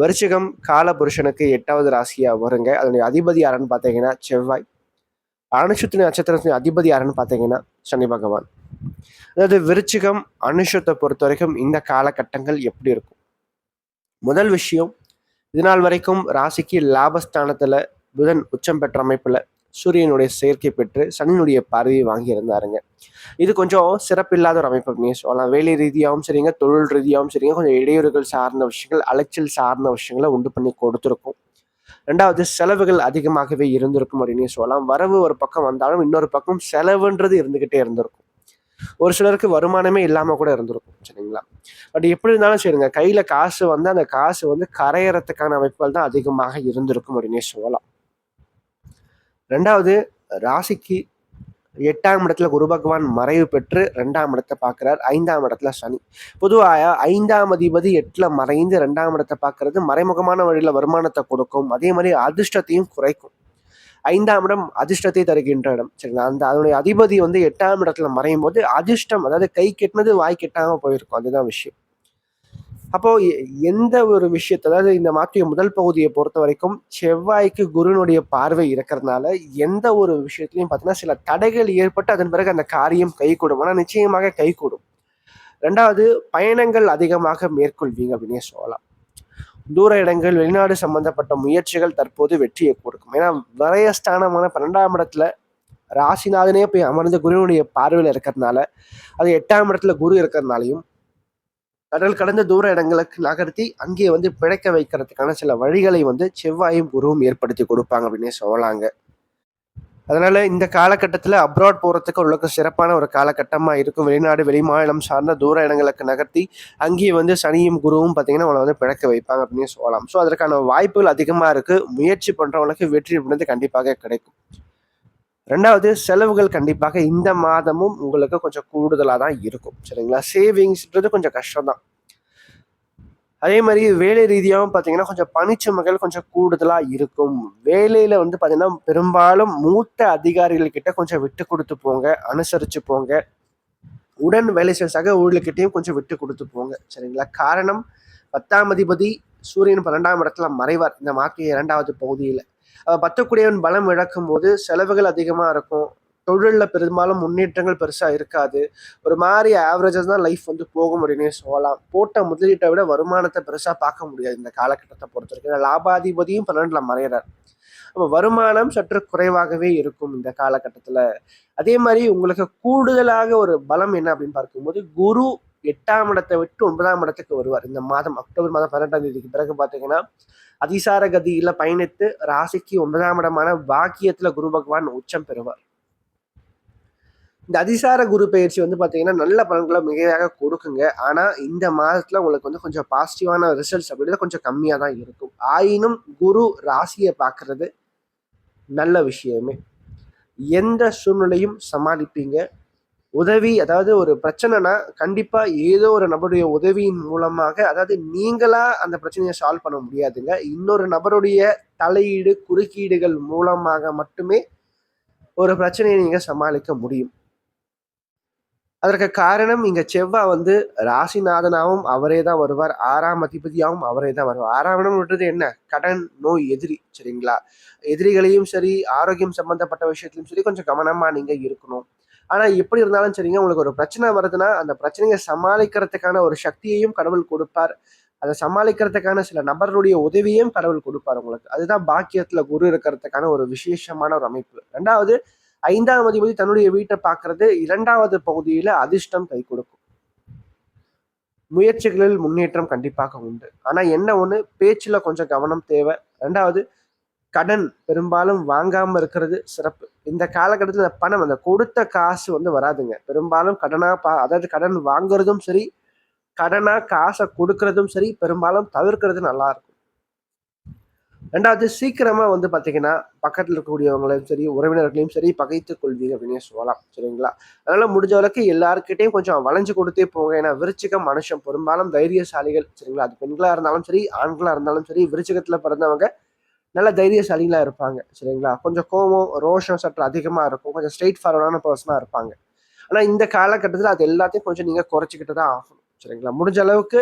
விருச்சிகம் கால புருஷனுக்கு எட்டாவது ராசியாக வருங்க. அதனுடைய அதிபதி யாருன்னு பார்த்தீங்கன்னா செவ்வாய். அனுஷத்தின் நட்சத்திரத்தின் அதிபதி யாருன்னு பார்த்தீங்கன்னா சனி பகவான். அதாவது விருச்சிகம் அனுஷத்தை பொறுத்த வரைக்கும் இந்த காலகட்டங்கள் எப்படி இருக்கும்? முதல் விஷயம் இது நாள் வரைக்கும் ராசிக்கு லாபஸ்தானத்தில் புதன் உச்சம் பெற்ற அமைப்பில் சூரியனுடைய செயற்கை பெற்று சனியினுடைய பார்வையை வாங்கி இருந்தாருங்க. இது கொஞ்சம் சிறப்பில்லாத ஒரு அமைப்பு அப்படின்னு சொல்லலாம். வேலை ரீதியாகவும் சரிங்க தொழில் ரீதியாகவும் சரிங்க கொஞ்சம் இடையூறுகள் சார்ந்த விஷயங்கள் அலைச்சல் சார்ந்த விஷயங்களை உண்டு பண்ணி கொடுத்துருக்கும். ரெண்டாவது செலவுகள் அதிகமாகவே இருந்திருக்கும் அப்படின்னு சொல்லலாம். வரவு ஒரு பக்கம் வந்தாலும் இன்னொரு பக்கம் செலவுன்றது இருந்துகிட்டே இருந்திருக்கும். ஒரு சிலருக்கு வருமானமே இல்லாம கூட இருந்திருக்கும் சரிங்களா? பட் எப்படி இருந்தாலும் சரிங்க கையில காசு வந்து அந்த காசு வந்து கரையறதுக்கான அமைப்புகள் தான் அதிகமாக இருந்திருக்கும் அப்படின்னே சொல்லலாம். ரெண்டாவது ராசிக்கு எட்டாம் இடத்துல குரு பகவான் மறைவு பெற்று ரெண்டாம் இடத்தை பார்க்குறார். ஐந்தாம் இடத்துல சனி. பொதுவாக ஐந்தாம் அதிபதி எட்டில் மறைந்து ரெண்டாம் இடத்தை பார்க்கறது மறைமுகமான வழியில் வருமானத்தை கொடுக்கும். அதே மாதிரி அதிர்ஷ்டத்தையும் குறைக்கும். ஐந்தாம் இடம் அதிர்ஷ்டத்தை தருகின்ற இடம். சரிங்களா? அந்த அதனுடைய அதிபதி வந்து எட்டாம் இடத்துல மறையும் போது அதிர்ஷ்டம் அதாவது கை கெட்டினது வாய் கெட்டாமல் போயிருக்கும். அதுதான் விஷயம். அப்போ எந்த ஒரு விஷயத்த அதாவது இந்த மாற்றிய முதல் பகுதியை பொறுத்த வரைக்கும் செவ்வாய்க்கு குருனுடைய பார்வை இருக்கிறதுனால எந்த ஒரு விஷயத்துலையும் பார்த்தீங்கன்னா சில தடைகள் ஏற்பட்டு அதன் பிறகு அந்த காரியம் கைகூடும். ஆனால் நிச்சயமாக கைகூடும். ரெண்டாவது பயணங்கள் அதிகமாக மேற்கொள்வீங்க அப்படின்னே சொல்லலாம். தூர இடங்கள் வெளிநாடு சம்பந்தப்பட்ட முயற்சிகள் தற்போது வெற்றியை கொடுக்கும். ஏன்னா வரையஸ்தானமான பன்னெண்டாம் இடத்துல ராசிநாதனே போய் அமர்ந்த குருவினுடைய பார்வையில் இருக்கிறதுனால அது எட்டாம் இடத்துல குரு இருக்கிறதுனாலையும் கடல் கடந்த தூர இடங்களுக்கு நகர்த்தி அங்கே வந்து பிழைக்க வைக்கிறதுக்கான சில வழிகளை வந்து செவ்வாயும் குருவும் ஏற்படுத்தி கொடுப்பாங்க அப்படின்னு சொல்லலாங்க. அதனால இந்த காலகட்டத்தில் அப்ராட் போகிறதுக்கு ஓரளவுக்கு சிறப்பான ஒரு காலகட்டமாக இருக்கும். வெளிநாடு வெளிமாநிலம் சார்ந்த தூர இடங்களுக்கு நகர்த்தி அங்கேயே வந்து சனியும் குருவும் பார்த்தீங்கன்னா அவளை வந்து பிழைக்க வைப்பாங்க அப்படின்னு சொல்லலாம். ஸோ அதற்கான வாய்ப்புகள் அதிகமாக இருக்குது முயற்சி பண்ணுறவங்களுக்கு வெற்றி அப்படின்றது கண்டிப்பாக கிடைக்கும். ரெண்டாவது செலவுகள் கண்டிப்பாக இந்த மாதமும் உங்களுக்கு கொஞ்சம் கூடுதலாக தான் இருக்கும். சரிங்களா? சேவிங்ஸ்ன்றது கொஞ்சம் கஷ்டம் தான் அதே மாதிரி வேலை ரீதியாகவும் பார்த்தீங்கன்னா கொஞ்சம் பணிச்சுமைகள் கொஞ்சம் கூடுதலாக இருக்கும். வேலையில் வந்து பார்த்தீங்கன்னா பெரும்பாலும் மூத்த அதிகாரிகள்கிட்ட கொஞ்சம் விட்டு கொடுத்து போங்க அனுசரித்து போங்க. உடன் வேலை செய்ய சக ஊழல்கிட்டையும் கொஞ்சம் விட்டு கொடுத்து போங்க. சரிங்களா? காரணம் பத்தாம் அதிபதி சூரியன் பன்னெண்டாம் இடத்துல மறைவார். இந்த மாற்றிய இரண்டாவது பகுதியில். பத்தக்கூடியவன் பலம் இழக்கும் போது செலவுகள் அதிகமாக இருக்கும். தொழிலில் பெரும்பாலும் முன்னேற்றங்கள் பெருசாக இருக்காது. ஒரு மாதிரி ஆவரேஜஸ் தான் லைஃப் வந்து போகும் அப்படின்னு சொல்லலாம். போட்ட முதலீட்டை விட வருமானத்தை பெருசாக பார்க்க முடியாது இந்த காலகட்டத்தை பொறுத்த வரைக்கும். லாபாதிபதியும் பன்னெண்டில் மறையிறார் அப்போ வருமானம் சற்று குறைவாகவே இருக்கும் இந்த காலகட்டத்தில். அதே மாதிரி உங்களுக்கு கூடுதலாக ஒரு பலம் என்ன அப்படின்னு பார்க்கும்போது குரு எட்டாம் இடத்தை விட்டு ஒன்பதாம் இடத்துக்கு வருவார். இந்த மாதம் அக்டோபர் மாதம் பன்னெண்டாம் தேதிக்கு பிறகு பார்த்தீங்கன்னா அதிசார கதியில பயணித்து ராசிக்கு ஒன்பதாம் இடமான பாக்கியத்தில் குரு பகவான் உச்சம் பெறுவார். இந்த அதிசார குரு பயிற்சி வந்து பார்த்தீங்கன்னா நல்ல பலன்களை மிகையாக கொடுக்குங்க. ஆனால் இந்த மாதத்தில் உங்களுக்கு வந்து கொஞ்சம் பாசிட்டிவான ரிசல்ட்ஸ் அப்படின்றது கொஞ்சம் கம்மியாக தான் இருக்கும். ஆயினும் குரு ராசியை பார்க்கறது நல்ல விஷயமே. எந்த சூழ்நிலையும் சமாளிப்பீங்க. உதவி அதாவது ஒரு பிரச்சனைனா கண்டிப்பாக ஏதோ ஒரு நபருடைய உதவியின் மூலமாக அதாவது நீங்களா அந்த பிரச்சனையை சால்வ் பண்ண முடியாதுங்க. இன்னொரு நபருடைய தலையீடு குறுக்கீடுகள் மூலமாக மட்டுமே ஒரு பிரச்சனையை நீங்கள் சமாளிக்க முடியும். அதற்கு காரணம் இங்க செவ்வாய் வந்து ராசிநாதனாவும் அவரே தான் வருவார். ஆறாம் அதிபதியாகவும் அவரே தான் வருவார். ஆறாம் என்ன? கடன் நோய் எதிரி சரிங்களா? எதிரிகளையும் சரி ஆரோக்கியம் சம்பந்தப்பட்ட விஷயத்திலும் சரி கொஞ்சம் கவனமா நீங்க இருக்கணும். ஆனா எப்படி இருந்தாலும் சரிங்க உங்களுக்கு ஒரு பிரச்சனை வருதுன்னா அந்த பிரச்சனையை சமாளிக்கிறதுக்கான ஒரு சக்தியையும் கடவுள் கொடுப்பார். அதை சமாளிக்கிறதுக்கான சில நபர்களுடைய உதவியும் கடவுள் கொடுப்பார் உங்களுக்கு. அதுதான் பாக்கியத்துல குரு இருக்கிறதுக்கான ஒரு விசேஷமான ஒரு அமைப்பு. ரெண்டாவது ஐந்தாம் அதிபதி தன்னுடைய வீட்டை பார்க்கறது இரண்டாவது பகுதியில அதிர்ஷ்டம் கை கொடுக்கும். முயற்சிகளில் முன்னேற்றம் கண்டிப்பாக உண்டு. ஆனா என்ன ஒண்ணு? பேச்சுல கொஞ்சம் கவனம் தேவை. ரெண்டாவது கடன் பெரும்பாலும் வாங்காமல் இருக்கிறது சிறப்பு. இந்த காலகட்டத்தில் பணம் அந்த கொடுத்த காசு வந்து வராதுங்க. பெரும்பாலும் கடனாக பா அதாவது கடன் வாங்குறதும் சரி கடனாக காசை கொடுக்கறதும் சரி பெரும்பாலும் தவிர்க்கிறது நல்லா இருக்கும் ரெண்டாவது சீக்கிரமாக வந்து பார்த்தீங்கன்னா பக்கத்தில் இருக்கக்கூடியவங்களையும் சரி உறவினர்களையும் சரி பகைத்து கொள்வீங்க அப்படின்னு சொல்லலாம். சரிங்களா? அதனால் முடிஞ்ச அளவுக்கு எல்லாருக்கிட்டையும் கொஞ்சம் வளைஞ்சு கொடுத்தே போங்க. ஏன்னா விருச்சிகம் மனுஷன் பெரும்பாலும் தைரியசாலிகள். சரிங்களா? அது பெண்களாக இருந்தாலும் சரி ஆண்களாக இருந்தாலும் சரி விருச்சிகத்தில் பிறந்தவங்க நல்ல தைரியசாலிகளாக இருப்பாங்க சரிங்களா? கொஞ்சம் கோபம் ரோஷம் சற்று அதிகமாக இருக்கும். கொஞ்சம் ஸ்ட்ரெயிட் ஃபார்வர்டான பர்சனாக இருப்பாங்க. ஆனால் இந்த காலகட்டத்தில் அது எல்லாத்தையும் கொஞ்சம் நீங்கள் குறைச்சிக்கிட்டு தான் ஆகணும் சரிங்களா? முடிஞ்ச அளவுக்கு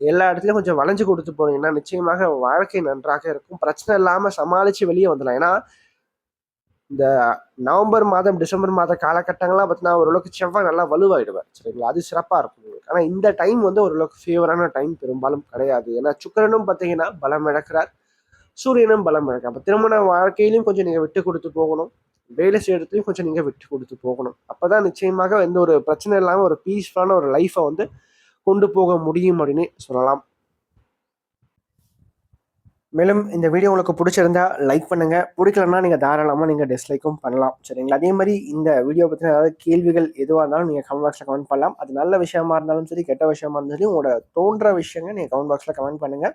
எல்லா இடத்துலையும் கொஞ்சம் வளைஞ்சு கொடுத்து போனீங்கன்னா நிச்சயமாக வாழ்க்கை நன்றாக இருக்கும். பிரச்சனை இல்லாமல் சமாளித்து வெளியே வந்துடலாம். ஏன்னா இந்த நவம்பர் மாதம் டிசம்பர் மாத காலகட்டங்கள்லாம் பார்த்தீங்கன்னா ஓரளவுக்கு செவ்வாய் நல்லா வலுவாயிடுவார் சரிங்களா? அது சிறப்பாக இருக்கும் உங்களுக்கு. ஆனால் இந்த டைம் வந்து ஓரளவுக்கு ஃபேவரான டைம் பெரும்பாலும் கிடையாது. ஏன்னா சுக்கரனும் பார்த்தீங்கன்னா பலம் இழக்கிறார். சூரியனும் பலம் இருக்கு அப்போ திருமண வாழ்க்கையிலையும் கொஞ்சம் நீங்கள் விட்டு கொடுத்து போகணும். வேலை செய்யறதுலையும் கொஞ்சம் நீங்கள் விட்டு கொடுத்து போகணும். அப்போ தான் நிச்சயமாக எந்த ஒரு பிரச்சனை இல்லாமல் ஒரு பீஸ்ஃபுல்லான ஒரு லைஃப்பை வந்து கொண்டு போக முடியும் அப்படின்னு சொல்லலாம். மேலும் இந்த வீடியோ உங்களுக்கு பிடிச்சிருந்தா லைக் பண்ணுங்க. பிடிக்கலன்னா நீங்கள் தாராளமாக நீங்கள் டிஸ்லைக்கும் பண்ணலாம். சரிங்களா? அதே மாதிரி இந்த வீடியோ பற்றின ஏதாவது கேள்விகள் எதுவாக இருந்தாலும் நீங்கள் கமெண்ட் பாக்ஸில் கமெண்ட் பண்ணலாம். அது நல்ல விஷயமா இருந்தாலும் சரி கெட்ட விஷயமா இருந்தாலும் உங்களோட தோன்ற விஷயங்கள் நீங்கள் கமெண்ட் பாக்ஸில் கமெண்ட் பண்ணுங்கள்